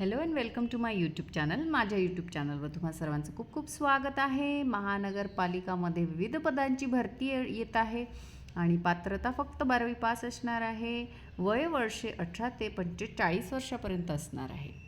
Hello and welcome to my YouTube channel माझ्या YouTube चॅनलवर तुम्हा सर्वांचं खूप खूप स्वागत आहे. महानगरपालिकामध्ये विविध पदांची भरती ये- येत आहे आणि पात्रता फक्त बारावी पास असणार आहे. वय वर्षे अठरा ते पंचेचाळीस वर्षापर्यंत असणार आहे.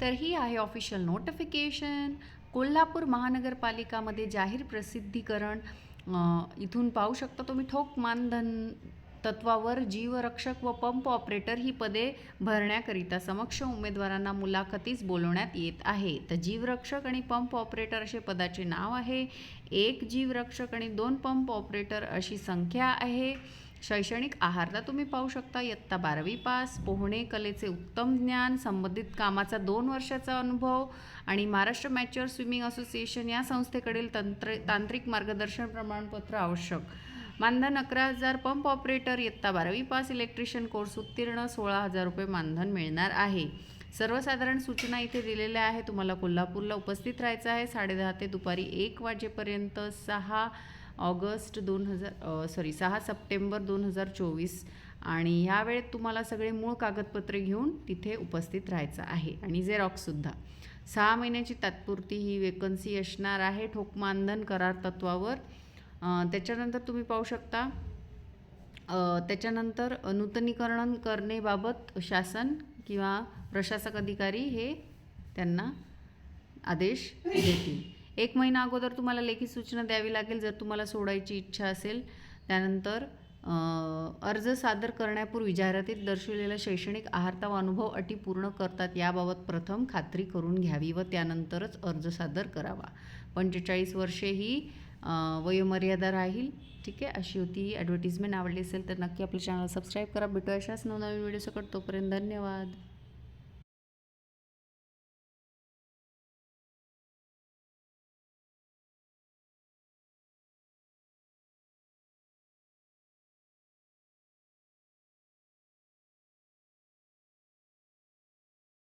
तर ही आहे ऑफिशियल नोटिफिकेशन कोल्हापूर महानगरपालिकामध्ये जाहीर प्रसिद्धीकरण. इथून पाहू शकता तुम्ही ठोक मानधन तत्वावर जीवरक्षक व पंप ऑपरेटर ही पदे भरण्याकरिता समक्ष उमेदवारांना मुलाखतीस बोलवण्यात येत आहे. तर जीवरक्षक आणि पंप ऑपरेटर असे पदाचे नाव आहे. एक जीवरक्षक आणि दोन पंप ऑपरेटर अशी संख्या आहे. शैक्षणिक आहारला तुम्ही पाहू शकता. इयत्ता बारावी पास पोहणे कलेचे उत्तम ज्ञान संबंधित कामाचा दोन वर्षाचा अनुभव आणि महाराष्ट्र मॅच्युअर स्विमिंग असोसिएशन या संस्थेकडील तंत्र तांत्रिक मार्गदर्शन प्रमाणपत्र आवश्यक. मानधन अकरा हजार पंप ऑपरेटर इयत्ता बारावी पास इलेक्ट्रिशियन कोर्स उत्तीर्ण सोळा हजार रुपये मानधन मिळणार आहे. सर्वसाधारण सूचना इथे दिलेल्या आहे तुम्हाला कोल्हापूरला उपस्थित राहायचं आहे. साडेदहा ते दुपारी एक वाजेपर्यंत सहा ऑगस्ट दोन हजार सॉरी सहा सप्टेंबर दोन हजार चोवीस आणि ह्या वेळेत तुम्हाला सगळे मूळ कागदपत्रे घेऊन तिथे उपस्थित राहायचं आहे. आणि झेरॉक्ससुद्धा सहा महिन्याची तात्पुरती ही वेकन्सी असणार आहे ठोक मानधन करार तत्वावर. त्याच्यानंतर तुम्ही पाहू शकता त्याच्यानंतर नूतनीकरण करणेबाबत शासन किंवा प्रशासक अधिकारी हे त्यांना आदेश देतील. एक महिना अगोदर तुम्हाला लेखी सूचना द्यावी लागेल जर तुम्हाला सोडायची इच्छा असेल. त्यानंतर अर्ज सादर करण्यापूर्वी जाहिरातीत दर्शवलेला शैक्षणिक आहारता व अनुभव अटी पूर्ण करतात याबाबत प्रथम खात्री करून घ्यावी व त्यानंतरच अर्ज सादर करावा. पंचेचाळीस वर्षे ही वयोमर्यादा राहील. ठीक आहे? अशी होती ही ॲडव्हर्टिजमेंट आवडली असेल तर नक्की आपलं चॅनल सबस्क्राईब करा. भेटू अशाच नवनवीन व्हिडिओ सकट तोपर्यंत धन्यवाद.